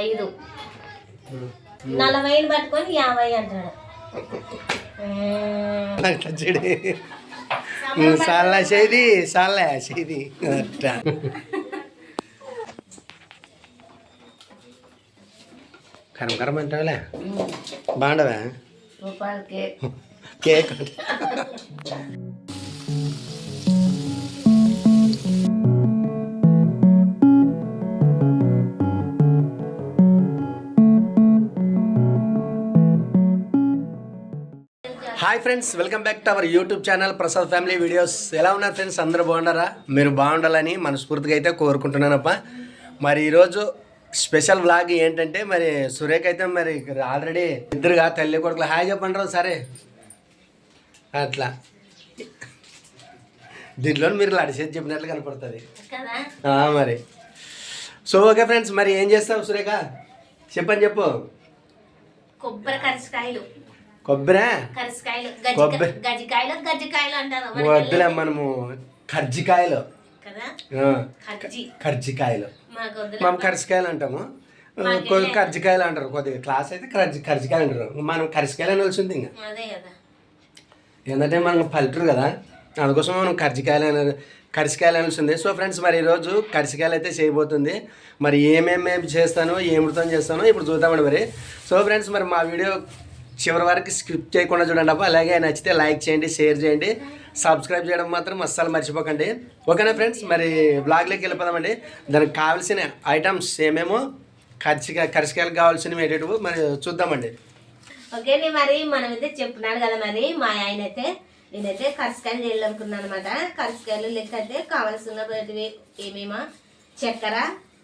ఐదు నలభైని పట్టుకొని యాభై అంటాడు మ్మ్. అట్లా చెడు సాల్లా చేది సాల్లా చేది అట్లా కరం కరం అంటావులే బాగుండవా రూపాయలకి cake hi friends welcome back to our YouTube channel Prasad family videos. ఎలా ఉన్నారు ఫ్రెండ్స్? అందరూ బాగున్నారా? మీరు బాగుండాలని మనస్ఫూర్తిగా అయితే కోరుకుంటున్నానప్ప. మరి ఈరోజు స్పెషల్ వ్లాగ్ ఏంటంటే మరి సురేఖ అయితే మరి ఆల్రెడీ ఇద్దరుగా తల్లి కొడుకులు. హాయ్ చెప్పండి సరే. అట్లా. దీంట్లో మీరు లడిసేది చెప్పినట్లు కనపడుతుంది. మరి. సో ఓకే ఫ్రెండ్స్ మరి ఏం చేస్తావు సురేఖ? చెప్పని చెప్పు. కొబ్బరి కరిసికాయలు. కొబ్బరి? కరిసికాయలు కొబ్బరి. గజ్జి గజ్జికాయలు గజ్జికాయలు అంటారు మన వద్దులే. మనము కర్జికాయలు. కర్జికాయలు. మనం కరిసికాయలు అంటాము. కర్జికాయలు అంటారు. కొద్దిగా క్లాస్ అయితే కర్జి కర్జికాయలు అంటారు. మనం కరిసికాయలు అని వచ్చింది ఇంకా. ఏంటంటే మనం పల్లెటూరు కదా అందుకోసం మనం కర్జికాయలు అనేది కరిసికాయలు అనిస్తుంది సో ఫ్రెండ్స్ మరి ఈరోజు కరిసికాయలు అయితే చేయబోతుంది. మరి ఏమేమి చేస్తానో ఏమిటితో చేస్తానో ఇప్పుడు చూద్దామండి మరి. సో ఫ్రెండ్స్ మరి మా వీడియో చివరి వరకు స్కిప్ చేయకుండా చూడండి అబ్బా. అలాగే నచ్చితే లైక్ చేయండి షేర్ చేయండి. సబ్స్క్రైబ్ చేయడం మాత్రం అస్సలు మర్చిపోకండి. ఓకేనా ఫ్రెండ్స్? మరి బ్లాగ్లోకి వెళ్ళిపోదామండి. దానికి కావాల్సిన ఐటమ్స్ ఏమేమో ఖర్చుగా కరిసికాయలకు కావాల్సినవి ఏంటంటే మరి చూద్దామండి. ఓకే మరి మనం అయితే చెప్తున్నాడు కదా మరి మా ఆయన అయితే నేనైతే కరసకాయలు చేయాలనుకున్నాను అనమాట కరసకాయలు లెక్క అయితే కావాల్సిన ఏమేమో చక్కెర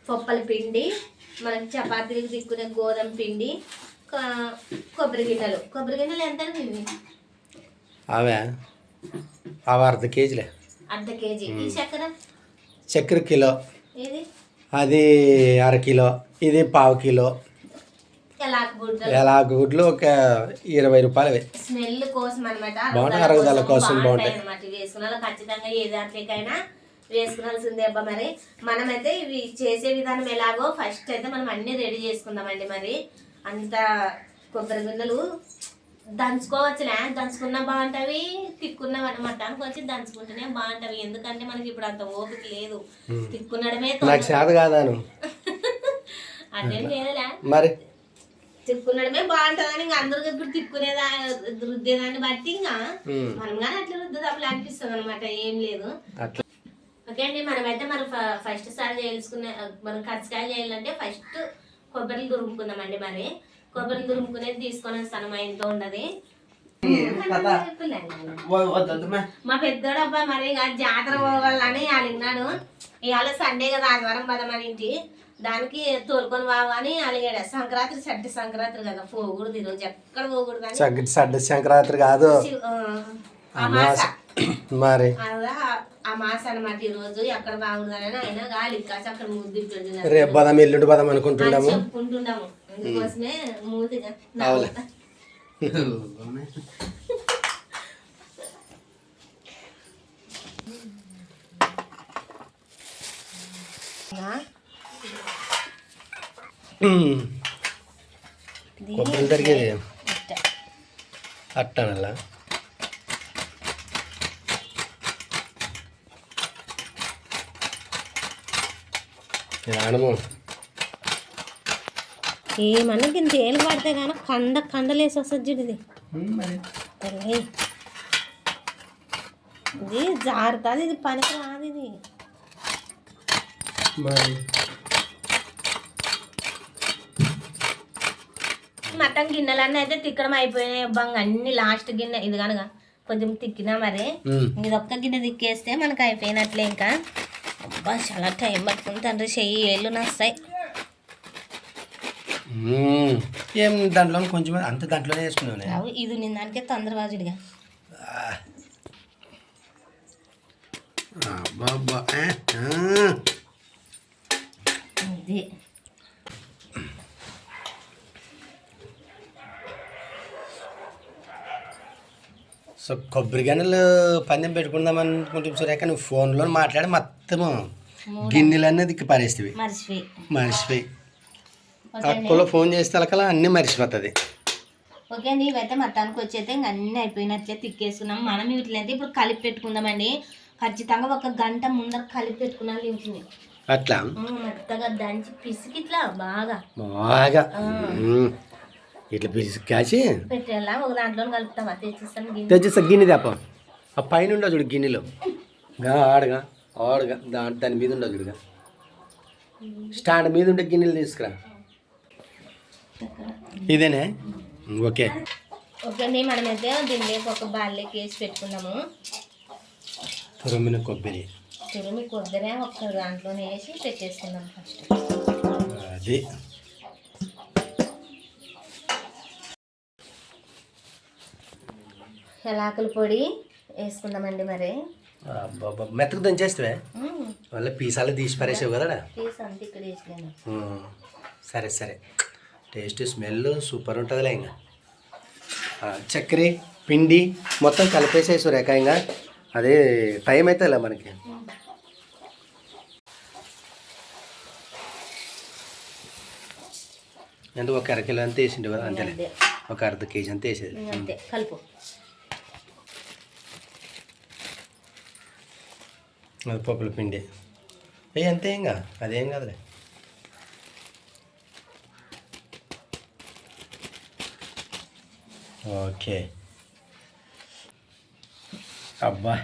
పప్పల పిండి మనకి చపాతీలకు దిక్కునే గోధుమ పిండి కొబ్బరి గిన్నెలు. కొబ్బరి గిన్నెలు ఎంత ఇవి అవే? అవి అర్ధ కేజీలే. అర్ధ కేజీ. ఈ చక్కెర? చక్కెర కిలో. ఇది అది అర కిలో. ఇది పావు కిలో. ఎలా గుడ్లు? ఒక ఇరవై రూపాయలు స్మెల్ కోసం అనమాట బాగుంటాయి, అరుగుదల కోసం బాగుంటాయి. అనమాట వేసుకున్న ఖచ్చితంగా ఏ దాంట్లోకైనా వేసుకోవాల్సిందే అబ్బా మరి. మనమైతే ఇవి చేసే విధానం ఎలాగో ఫస్ట్ అయితే మనం అన్ని రెడీ చేసుకుందామండి మరి. అంత కొబ్బరి గిన్నెలు దంచుకోవచ్చులే. దంచుకున్నా బాగుంటవి తిక్కున్న మట్టానికి వచ్చి దంచుకుంటేనే బాగుంటవి. ఎందుకంటే మనకి ఇప్పుడు అంత ఓపిక లేదు. తిక్కునడమే నాకు చేత కాదాను. అదేం లేదులే. మరి? తిప్పుకునడమే బాగుంటుందని ఇంకా అందరికి ఇప్పుడు తిప్పుకునేదా రుద్దేదాన్ని బట్టి ఇంకా మనం కానీ అట్లా రుద్దుదాపులు అనిపిస్తుంది అనమాట ఏం లేదు. ఓకే అండి మనమైతే ఫ- ఫస్ట్ సారి చేసుకునే మనం కచ్చకాయలు చేయాలంటే ఫస్ట్ కొబ్బరిని దురుముకుందామండి మరి. కొబ్బరిని దురుముకునేది తీసుకొని వస్తాను మా ఇంట్లో ఉన్నది. మా పెద్దోడు అబ్బా మరి ఇక జాతర పోవాలని అలిగినాడు ఇవాళ సండే కదా ఆదివారం పద మన ఇంటి. దానికి తోలుకొని బావా అని అలిగాడు సంక్రాంతి సడ్డి సంక్రాంతి కదా. పోకూడదు ఈరోజు ఎక్కడ పోకూడదు సడ్డ సంక్రాంతి కాదు. అమాస మరి? అనమాట ఈ రోజు ఎక్కడ గాలి కాసి అక్కడ ముద్దు రేపు బదం ఎల్లుండి బదం అనుకుంటున్నాము చెప్పుకుంటున్నాము అందుకోసమే మూతిగా అవులే. ఉమ్, కొబ్బరి తరిగేది అట్టనల్లా ఏమన్నా ఇంత ఏళ్ళు పడితే కానీ కండ కండలేసి వస్తుంది చూడు ఇది. ఇది జారుతుంది ఇది పనికి రాదు ఇది. మరి? మటన్ గిన్నెలన్నీ అయితే తిక్కడం అయిపోయినాయి అబ్బంగా అన్ని లాస్ట్ గిన్నె ఇది కనుక కొంచెం తిక్కినా మరి. ఇది ఒక్క గిన్నె తిక్కేస్తే మనకు అయిపోయినట్లే ఇంకా. అబ్బా చాలా టైం పట్టుకుని తండ్రి చెయ్యి ఏళ్ళు నస్తాయి. ఏం దాంట్లో కొంచెం అంత దాంట్లోనే వేసుకున్నాను రావు ఇది నిందానికే తొందరవాజుడిగా బాబా సో కొబ్బరి గన్నెలు పందెం పెట్టుకుందాం అనుకుంటే సురేఖ నువ్వు ఫోన్లో మాట్లాడి మొత్తము గిన్నెలన్నీ దిక్కి పారేస్తావి మర్చిపోయి. మర్చిపోయి. అక్కలో ఫోన్ చేస్తే తలకలా అన్నీ మర్చిపోతుంది. ఓకే అండి ఇవైతే మొత్తానికి వచ్చైతే ఇంక అన్నీ అయిపోయినట్లే తిక్కేసుకున్నాం. మనం వీటినైతే ఇప్పుడు కలిపి పెట్టుకుందామండి. ఖచ్చితంగా ఒక గంట ముందర కలిపి పెట్టుకున్నాను వీటిని అట్లా? మెత్తగా దంచి పిసికి ఇట్లా బాగా. బాగా. ఇట్లా పిలిచి కాచి పెట్టేలా ఒక దాంట్లో తెచ్చిస్తాను గిన్నె. తెచ్చేస్తా గిన్నె తప్ప. ఆ పైన ఉండదు చూడు గిన్నెలో. గా ఆడగా ఆడగా. దా దాని మీద ఉండదు చూడుగా. స్టాండ్ మీద ఉండే గిన్నెలు తీసుకురా. ఇదేనే? ఓకే. ఓకే అండి మనమైతే దీనిలోకి ఒక బాల్లోకి వేసి పెట్టుకున్నాము. తురమిన కొబ్బరి. తురిమి కొద్దిగా ఒక దాంట్లోనే వేసి పెట్టేసుకుందాం ఫస్ట్. అది. ఎలాకల పొడి వేసుకుందామండి మరి. మెత్తకు దంచేస్తే వల్ల పీసాలు తీసి పరేసావు కదా? అంతా. సరే సరే. టేస్ట్ స్మెల్ సూపర్ ఉంటుందిలే ఇంకా. చక్కెర పిండి మొత్తం కలిపేసేసి రేఖ ఇంకా. అదే టైం అవుతుందిలే మనకి. అంటే ఒక అరకిలో అంతా వేసిండు కదా? అంతేలే. అంతే. ఒక అర్ధ కేజీ అంతా వేసేది. అంతే. కలుపు. అది పప్పుల పిండి. ఏ అంతే ఇంకా. అదేం కాదులే. ఓకే. అబ్బా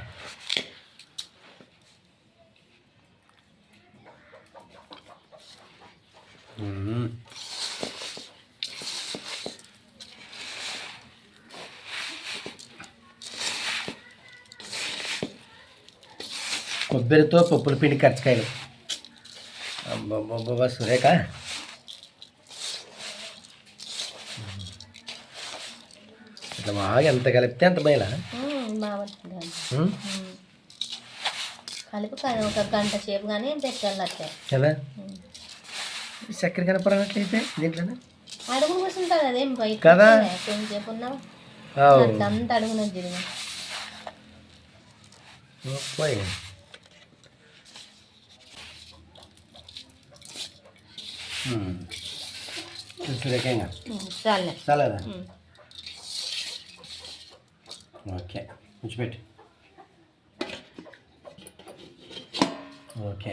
మ్మ్. కొబ్బరితో పప్పుల పిండి కరచకాయలు అబ్బబ్బబ్బా సురేఖ ఇట్లా బాగా ఎంత కలిపితే అంత. ఉమ్. కలిపి ఒక గంట సేపు కానీ పెట్టాలి అట్లే కదా. చక్కెర కనపడనట్లయితే దీంట్లోనే అడుగును కూర్చుంటుంది అదేం బయట కదా. కొంచెంసేపు ఉన్నావు ఆవ్. అంతా అడుగునది తిరిగి ఇంకా చాలే చాలదా. ఓకే ఉంచిపెట్టు ఓకే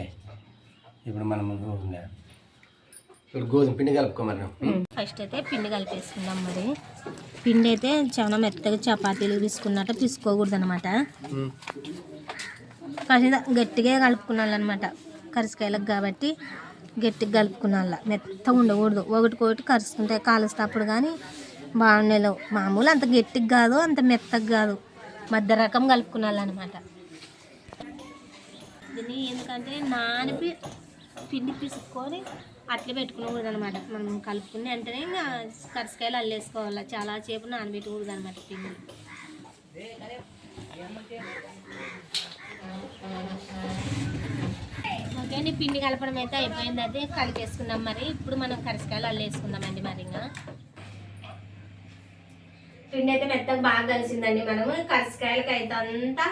ఇప్పుడు మనం ఇప్పుడు గోధుమ పిండి కలుపుకోమన్నాం ఫస్ట్ అయితే పిండి కలిపేసుకుందాం మరి. పిండి అయితే చాలా మెత్తగా చపాతీలు తీసుకున్నట్టు తీసుకోకూడదు అనమాట కాసిన గట్టిగా కలుపుకున్నాలన్నమాట. కరిసికాయలకు కాబట్టి గట్టిగా కలుపుకున్నాల మెత్తగా ఉండకూడదు. ఒకటికొకటి కరుచుకుంటాయి కాలుస్తప్పుడు కానీ బాగుండేలేవు మామూలు అంత గట్టిగా కాదు అంత మెత్తగా కాదు. మధ్య రకం కలుపుకున్నాలన్నమాట దీన్ని ఎందుకంటే నానిపి పిండి పిసుక్కొని అట్లే పెట్టుకునకూడదు అనమాట మనం కలుపుకుని వెంటనే ఇంకా కరసకాయలు అల్లేసుకోవాలి. చాలా సేపు నానబెట్టకూడదు అనమాట పిండి. ఓకే పిండి కలపడం అయితే అయిపోయింది. అయితే కలిపేసుకున్నాం మరి. ఇప్పుడు మనం కరసకాయలు అల్లేసుకుందామండి మరి ఇంకా. పిండి అయితే మెత్తగా బాగా కలిసిందండి మనము. కరసకాయలకి అయితే అంతా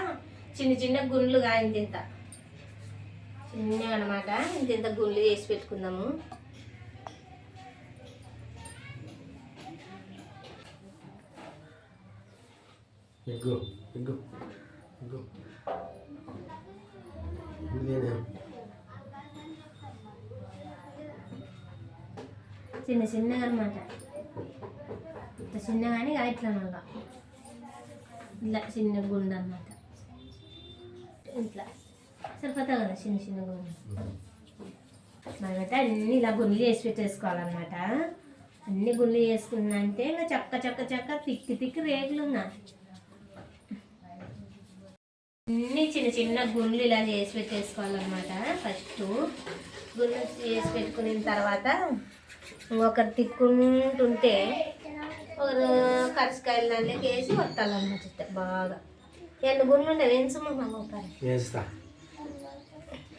చిన్న చిన్న గుండ్లుగా ఇంత ఇంత. చిన్న అనమాట ఇంత ఇంత గుండ్లు చేసి పెట్టుకుందాము. Egg egg egg. చిన్న చిన్నగా అనమాట ఇంత చిన్నగాని ఇక ఇట్లా అనమాట ఇట్లా చిన్న గుండె అనమాట. ఇట్లా. సరిపోతా కదా చిన్న చిన్న గుండె. మనమైతే అన్ని ఇలా గుండ్లు చేసి పెట్టేసుకోవాలన్నమాట. అన్ని గుండ్లు చేసుకున్నంటే ఇంకా చక్క చక్క చక్క తిక్కి తిక్కి రేకులు ఉన్నా అన్ని చిన్న చిన్న గుండ్లు ఇలా చేసి పెట్టేసుకోవాలన్నమాట. ఫస్ట్ గుండ్లు చేసి పెట్టుకున్న తర్వాత ఒకరు తిక్కుంటుంటే ఒకరు కరిసికాయలు దాంట్లోకి వేసి వత్తాలన్నమాట ఇట్ట బాగా. ఎన్ని గుండ్లు ఉంటాయి వెంచుమా మా ఒకరు వేస్తా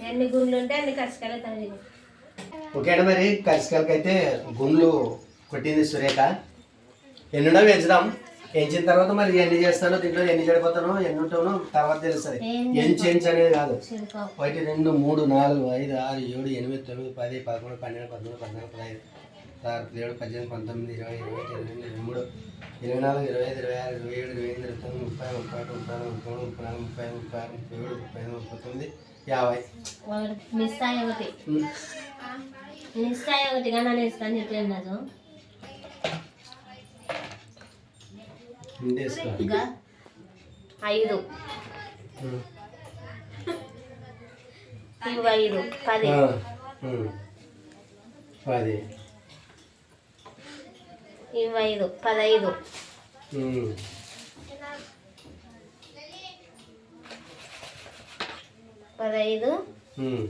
ఎన్ని గుండ్లు ఉంటే అన్ని కరిసికాయలు తగిలి ఓకే అండి మరి కరిసికాయలకి అయితే గుండ్లు కొట్టింది సురేఖ. ఎన్నున్నా పెంచుదాం ఎంచిన తర్వాత మరి ఎన్ని చేస్తానో దీంట్లో ఎన్ని చెడిపోతానో ఎన్ని ఉంటానో తర్వాత తెలుస్తుంది. ఎంచి ఎంచి అనేది కాదు. ఒకటి రెండు మూడు నాలుగు ఐదు ఆరు ఏడు ఎనిమిది తొమ్మిది పది పదకొండు పన్నెండు పదమూడు పద్నాలుగు పదహైదు. పదహారు పదిహేడు పద్దెనిమిది పంతొమ్మిది ఇరవై ఇరవై ఒకటి ఇరవై రెండు ఇరవై మూడు ఇరవై నాలుగు ఇరవై ఐదు ఇరవై ఆరు ఇరవై ఏడు ఇరవై ఎనిమిది ఇరవై తొమ్మిది ముప్పై ముప్పై ఒకటి ముప్పై రెండు ముప్పై మూడు ముప్పై నాలుగు ముప్పై ఐదు ముప్పై ఆరు ముప్పై ఏడు ముప్పై ఎనిమిది ముప్పై తొమ్మిది యాభై. మిస్ అయ్యి ఒకటి. మిస్ అయ్యి ఒకటి కానీ ఇస్తాను చెప్పలేదు నాకు ఐదు. ఇవి ఐదు పది. పది. ఇవి ఐదు. పదైదు ఉమ్.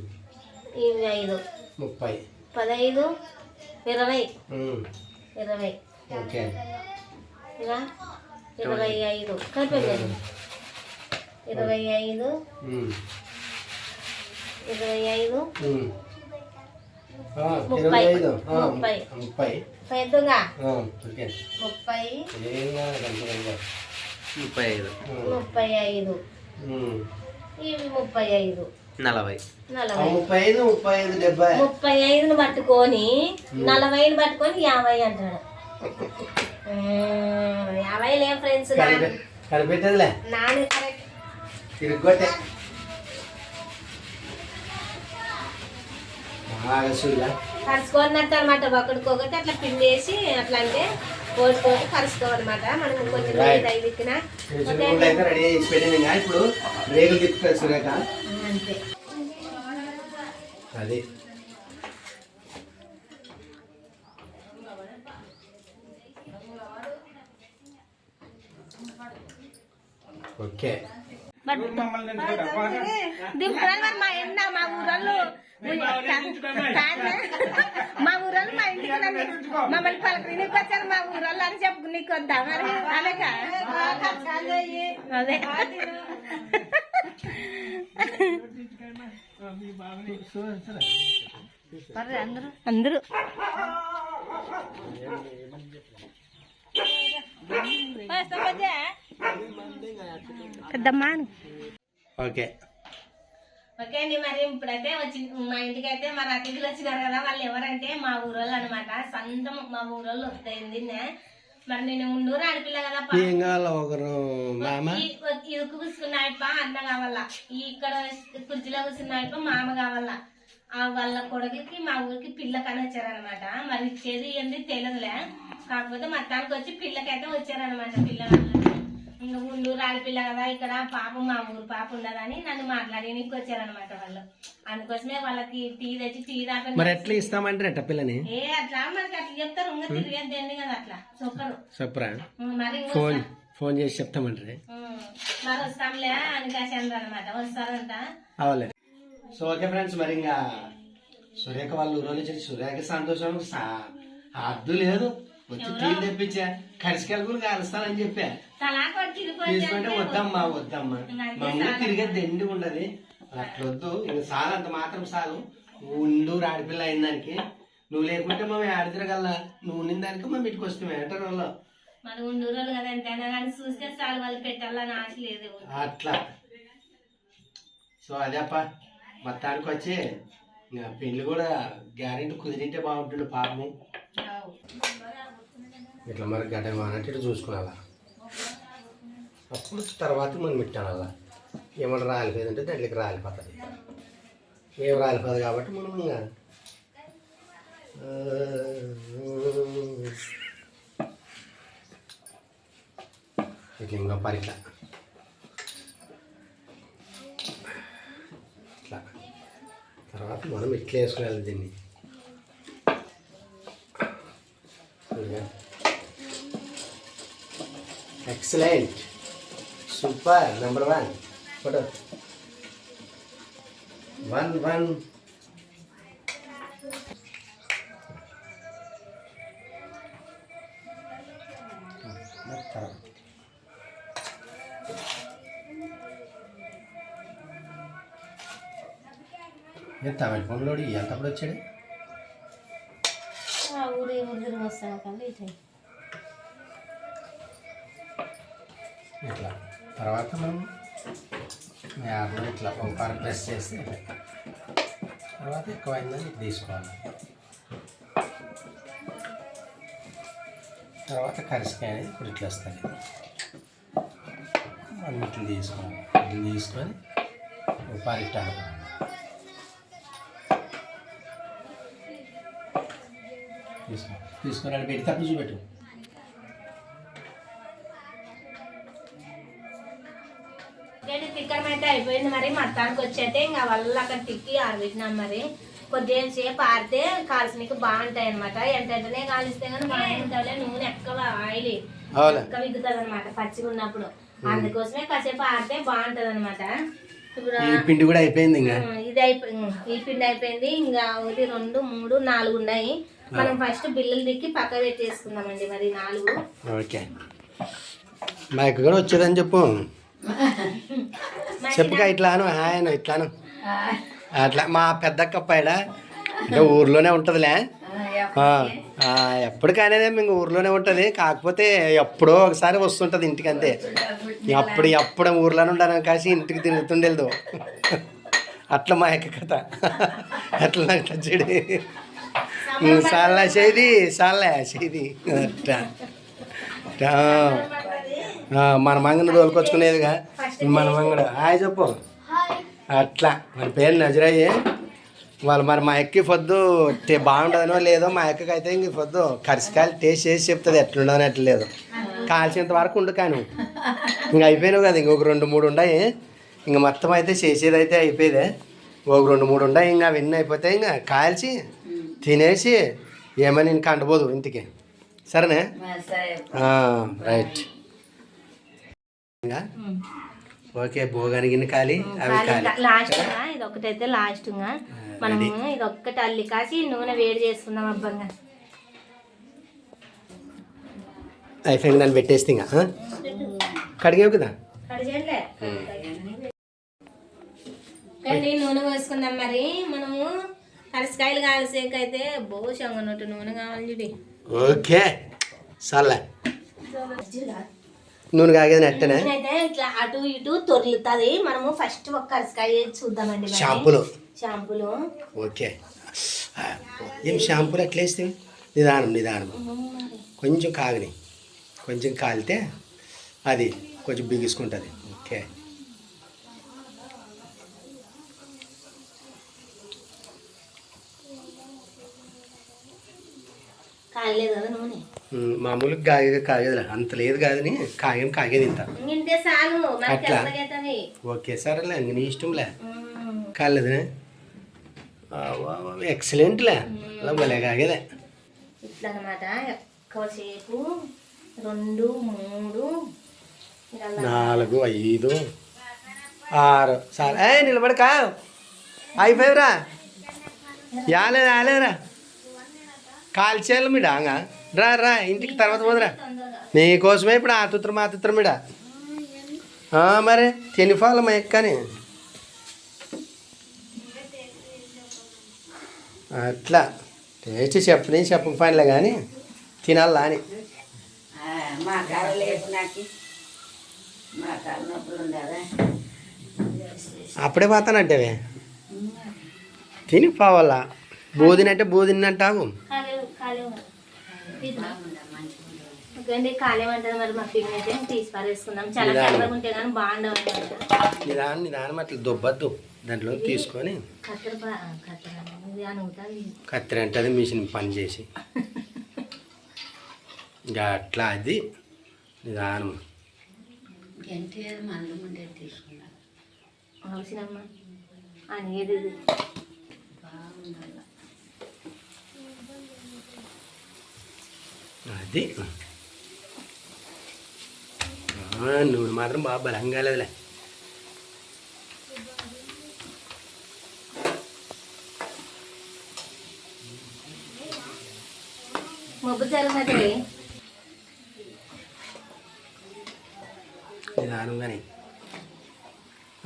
ఇవి ఐదు ముప్పై. పదైదు ఇరవై. ఇరవై. ఓకే. ఇలా ఇరవై ఐదు కలిపేది ఇరవై ఐదు. ఇరవై ఐదు ముప్పై. ముప్పై. ముప్పై. పెద్దగా ముప్పై. ముప్పై ఐదు. ముప్పై ఐదు. ఇవి ముప్పై ఐదు. నలభై. ముప్పై ఐదు ముప్పై ఐదు డెబ్బై. ముప్పై ఐదుని పట్టుకొని నలభైని పట్టుకొని యాభై అంటాడు. యాభై లేం ఫ్రెండ్స్ నాని కరెక్ట్. తిరుగొట్టే. అనమాట ఒకటికొకటి అట్లా పిండేసి అట్లా అంటే కోసుకోటి కలుసుకోవాలన్నమాట. మనం కొంచెం ఇప్పుడు రేగులు తిప్పుతారు సురేఖ. అంతే. అది. ఓకే. దింపురాలు మరి మా ఎండ మా ఊరళ్ళు. మా ఊరళ్ళు మా ఇంటికి మమ్మల్ని పలకరికి వచ్చారు మా ఊరళ్ళు అని చెప్పు నీకు వద్దా మరి? అలాగా అదే. అందరూ. పెద్దమ్మాను ఓకే. ఓకే అండి మరి? ఇప్పుడైతే వచ్చి మా ఇంటికి అయితే మరి అతిథులు వచ్చినారు కదా వాళ్ళు ఎవరంటే మా ఊరోళ్ళు అనమాట సొంతం మా ఊరోళ్ళు వస్తాయింది మరి నేను ఉండూరు ఆడపిల్ల కదా ఇది కూర్చున్నాయప్ప అన్న కావాలా. ఇక్కడ కుర్చీలో కూర్చున్నాయప్ప మామ కావాలా. ఆ వాళ్ళ కొడుకుకి మా ఊరికి పిల్ల కని వచ్చారనమాట మరి ఇచ్చేది ఏంది తెలియదులే కాకపోతే మొత్తానికి వచ్చి పిల్లకైతే వచ్చారనమాట పిల్లగాళ్ళు ఇంకా ఉండూరు ఆడపిల్ల కదా ఇక్కడ పాప మా ఊరు పాప ఉండదని నన్ను మాట్లాడి నీకు వచ్చారనమాట వాళ్ళు. అందుకోసమే వాళ్ళకి టీ తెచ్చి టీ దాకా మరి ఎట్లా ఇస్తామంటారు ఎట్ట పిల్లని? ఏ అట్లా మనకి అట్లా చెప్తారు ఇంకా తిరిగేది దేన్ని కదా అట్లా చెప్పరు చెప్పరా మరి ఫోన్ ఫోన్ చేసి చెప్తామంటారే? మరి వస్తాంలే అని కాశాను అనమాట వస్తారంట. అవలే. సో ఓకే ఫ్రెండ్స్ మరి ఇంకా సురేఖ వాళ్ళు ఊరు నుంచి సురేఖ సంతోషం హద్దు లేదు. వచ్చి టీ తెప్పించా కరిసికెళ్ళకులు కాలుస్తానని చెప్పా. తీసుకుంటే వద్దమ్మా వద్దమ్మా. మా ఊరు తిరిగే దండి ఉండదు. అట్లొద్దు. ఇంక చాలు అంత మాత్రం చాలు ఉండు ఆడపిల్ల అయిన దానికి. నువ్వు లేకుంటే మేము ఆడ తిరగల్లా. నువ్వు ఉన్న దానికి మేము ఇటుకు వస్తాం ఏంటారు వాళ్ళు మరి ఉండూరోళ్ళు కదా ఎంతైనా కానీ చూస్తే చాలు వాళ్ళు పెట్టాలని ఆశ లేదు. అట్లా. సో అదేప్ప మొత్తానికి వచ్చి ఇంకా పెళ్ళి కూడా గ్యారెంటీ కుదిరింటే బాగుంటుండే పాపము ఇట్లా మరి గడ్డ అన్నట్టు ఇట్లా చూసుకోవాలా అప్పుడు తర్వాత మనం పెట్టాలి ఏమన్నా రాలిపోయిందంటే దాంట్లోకి రాలిపోతుంది. ఏం రాలిపోదు కాబట్టి మనం ఇంకా ఇట్లా ఇంకా పరిట ఇట్లా. తర్వాత మనం ఇట్లా వేసుకోవాలి దీన్ని. Excellent super number one photo one one Tamil ఫోన్లోడు ఎంతప్పుడు వచ్చాడు ఆ ఊరు ఊరు తిరిగి వస్తాను కానీ ఇటు ఇట్లా తర్వాత మనం యాప్లో ఇట్లా ఒకసారి ప్రెస్ చేస్తే తర్వాత ఎక్కువ అయిందని తీసుకోవాలి. తర్వాత కరిసికాయ అనేది ఇప్పుడు ఇట్లా వస్తుంది మనం ఇట్లా తీసుకోవాలి. ఇట్లా తీసుకొని ఒక తీసుకో తీసుకొని పెట్టి తప్పు చూపెట్టు. అయిపోయింది మరి మట్టానికి వచ్చైతే ఇంకా వల్ల అక్కడ తిక్కి ఆరబెట్టినాం మరి. కొద్దిగా సేపు ఆరితే కాల్చనీకి బాగుంటాయి అనమాట ఎంటనే కాలిస్తే కానీ బాగుంటాయి నూనె ఎక్కువ ఆయిల్ ఎక్కువ విగ్గుతుంది అనమాట పచ్చిగా ఉన్నప్పుడు అందుకోసమే కాసేపు ఆరితే బాగుంటది అనమాట ఇప్పుడు ఈ పిండి కూడా అయిపోయింది ఇంకా? ఇది అయిపోయింది ఈ పిండి అయిపోయింది. ఇంకా ఒకటి రెండు మూడు నాలుగు ఉన్నాయి. మనం ఫస్ట్ బిల్లులు దిక్కి పక్క పెట్టేసుకుందామండి మరి నాలుగు. ఓకే. మాకు కూడా వచ్చేదని చెప్పు. చెప్పుగా ఇట్లాను ఆయన ఇట్లాను. అట్లా మా పెద్దక్క పైడ అంటే ఊర్లోనే ఉంటుందిలే. ఎప్పటికైనా మేము ఊర్లోనే ఉంటుంది. కాకపోతే ఎప్పుడో ఒకసారి వస్తుంటుంది ఇంటికి అంతే అప్పుడు ఎప్పుడు ఊర్లోనే ఉండాలని కాసి ఇంటికి తిరుగుతుండేది అట్లా మా యొక్క కథ. అట్లా నాకు టచ్చుడి సాల్లా చేది సాల్లా చేది. అట్లా. మన మంగని తోలుకొచ్చుకునేదిగా. మన మంగడు హాయ్ చెప్పు. అట్లా. మన పేరు నజరయ్యి. వాళ్ళు మరి మా ఎక్కి పొద్దు టే బాగుండదనో లేదో మా ఎక్కకి అయితే ఇంక పొద్దు కరిసికాయలు టేస్ట్ చేసి చెప్తుంది ఎట్లుండదని ఎట్లా లేదు కాల్చేంత వరకు ఉండు కానీ. ఇంక అయిపోయినావు కదా ఇంకొక రెండు మూడు ఉన్నాయి ఇంక మొత్తం అయితే చేసేది అయితే అయిపోయేదే. ఒక రెండు మూడు ఉన్నాయి ఇంకా అవన్నీ అయిపోతాయి ఇంకా కాల్చి తినేసి ఏమని ఇంకా అండబోదు ఇంటికి. సరేనే? రైట్. ఓకే భోగానికి కాలి అవి కాలి. లాస్ట్ ఇది ఒకటైతే లాస్ట్ మనము ఇది ఒక్కటి అల్లి కాసి నూనె వేడి చేసుకుందాం అబ్బంగా. అయిపోయింది దాన్ని పెట్టేస్తే? కడిగావు కదా? నూనె పోసుకుందాం మరి. మనము కరసకాయలు కాల్సేకైతే బోషంగా ఉన్నట్టు నూనె కావాలి చూడి. ఓకే సర్లే. నూనె కాగేది నెట్టనే అయితే ఇట్లా అటు ఇటు తొర్లుతుంది. మనము ఫస్ట్ ఒక కరసకాయ చూద్దామండి. షాంపులు. షాంపులు. ఓకే. ఏం షాంపూలు ఎట్లా వేస్తే నిదానం నిదానం. కొంచెం కాగని కొంచెం కాలితే అది కొంచెం బిగుసుకుంటుంది. ఓకే. కాలేదు కదా నూనె? ఉమ్, మామూలుగా కాగే కాగేదిలే అంత లేదు కాదని కాగేం కాగేది ఇంత అట్లా. ఓకే సరేలే ఇంక నీ ఇష్టంలే. కాలేదే ఎక్సలెంట్లే. అలా భలే కాగేదే ఇట్లా అనమాట ఎక్కువసేపు రెండు మూడు నాలుగు ఐదు ఆరు సరే. ఏ నిలబడక. అయిపోయావురా యాలేదు యాలేదురా కాల్చేయాలి మీడ అంగా. రా రా ఇంటికి తర్వాత పోదురా. నీకోసమే ఇప్పుడు ఆతుత్రం ఆతుత్రం మీడ. ఆ, మరి తినిఫాల మా ఎక్కని. అట్లా. టేస్ట్ చెప్పని చెప్పక పనిలే కానీ తినాలా అని. అప్పుడే పోతానంటేవే. తిని పోవాలా. బోధినంటే బోధినంటావు ఓకే అండి కాలేమంటారు మరి మా పిన్ అయితే? తీసి పారేసుకుందాం. చాలా ఉంటే కానీ బాగుండవు నిదానం నిదానం. అట్లా దుబ్బద్దు. దాంట్లో తీసుకొని కత్తెర పా- కత్తెర ఇది అనుగుతుంది కత్తిరి అంటే అది మిషన్ పని చేసి. ఇంకా అట్లా అది నిదానం. ఎన్టీఆర్ మందు ముందే తీసుకున్నాను. అవసరమ్మా అనేది ఇది? అది ఆ, నూనె మాత్రం బాగా బలంగా లేదులే మబ్బు జరుగుతుంది నిదానంగానే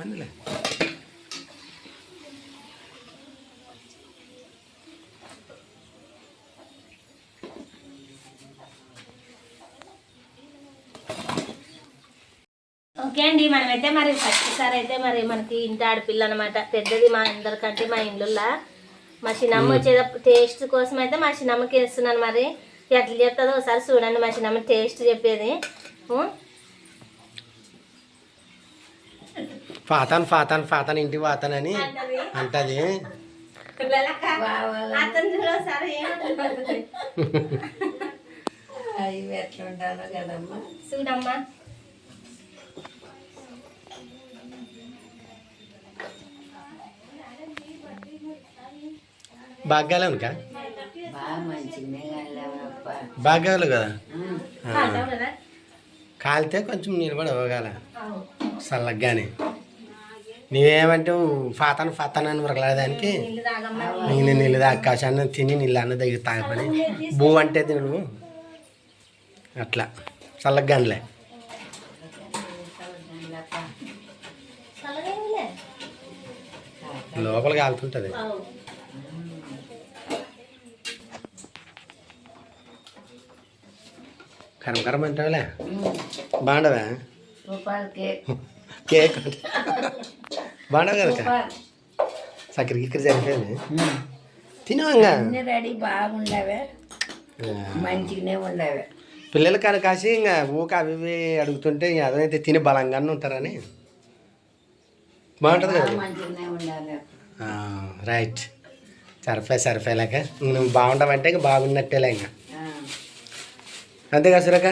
అందులే ఓకే అండి మనమైతే మరి ఫస్ట్ సారి అయితే మరి మనకి ఇంటి ఆడపిల్ల అనమాట పెద్దది మా అందరికంటే మా ఇంట్లో మా చిన్నమ్మ వచ్చేటప్పుడు టేస్ట్ కోసం అయితే మా చిన్నమ్మకి వేస్తున్నాను మరి. ఎట్లా చెప్తుందో ఒకసారి చూడండి మా చిన్నమ్మ టేస్ట్ చెప్పేది? ఫాతాన్ ఫాతాన్ ఫాతాన్ ఇంటి ఫాతాన్ అని అంటది. అంటది. బాగాలే ఉనకా బాగాలు కదా? కాలితే కొంచెం నిలబడి ఇవ్వగల. చల్లగానే నీవేమంటే ఫాతాన్ ఫాతాన్ అని తాగమ్మా నేను నీళ్ళు ఆకాశాన్ని తిని నీళ్ళు అన్న దగ్గర తాగపని బూ అంటే తిను అట్లా. చల్లగానిలే చల్లగా ఏమిలే. లోపల కాలుతుంటుంది. అవును. కరం కరం అంటావులే బాగుండవా సూపర్ కేక్ కేక్ బాగుండవు కదా సూపర్ చక్కెర గిక్కర సరిపోయింది తినవంగా అన్ని రెడీ బాగుండవే మంచిగానే ఉండవే పిల్లలు కానీ కాసి ఇంకా ఊక అవి ఇవి అడుగుతుంటే ఇంకా అదైతే తిని బలంగానే ఉంటారని బాగుంటుంది కదా మంచిగానే ఉండాలి ఆ, రైట్ సరిపోయి సరిపోయేలాక నువ్వు బాగుండవంటే ఇంకా బాగున్నట్టేలే ఇంకా ఆ. అంతే కదా సురక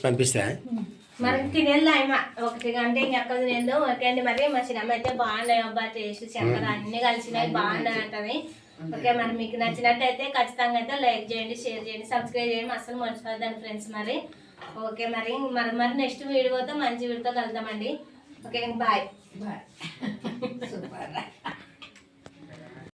పంపిస్తా. మరి తినేది ఆయమ ఒకటి గంట ఇంకెక్కడ తినేది. ఓకే అండి. మరి మా చిన్నమ్మ అయితే బాగున్నాయి అబ్బా టేస్ట్ చక్కెర అన్ని కలిసినాయి. బాగున్నాయి అంటది. ఓకే మరి మీకు నచ్చినట్టయితే ఖచ్చితంగా అయితే లైక్ చేయండి షేర్ చేయండి సబ్స్క్రైబ్ చేయండి అసలు మర్చిపోద్దండి ఫ్రెండ్స్ మరి. ఓకే మరి మరి మరి నెక్స్ట్ వీడియోతో మంచి వీడియోతో కలుద్దామండి. Okay bye. బాయ్. సూపర్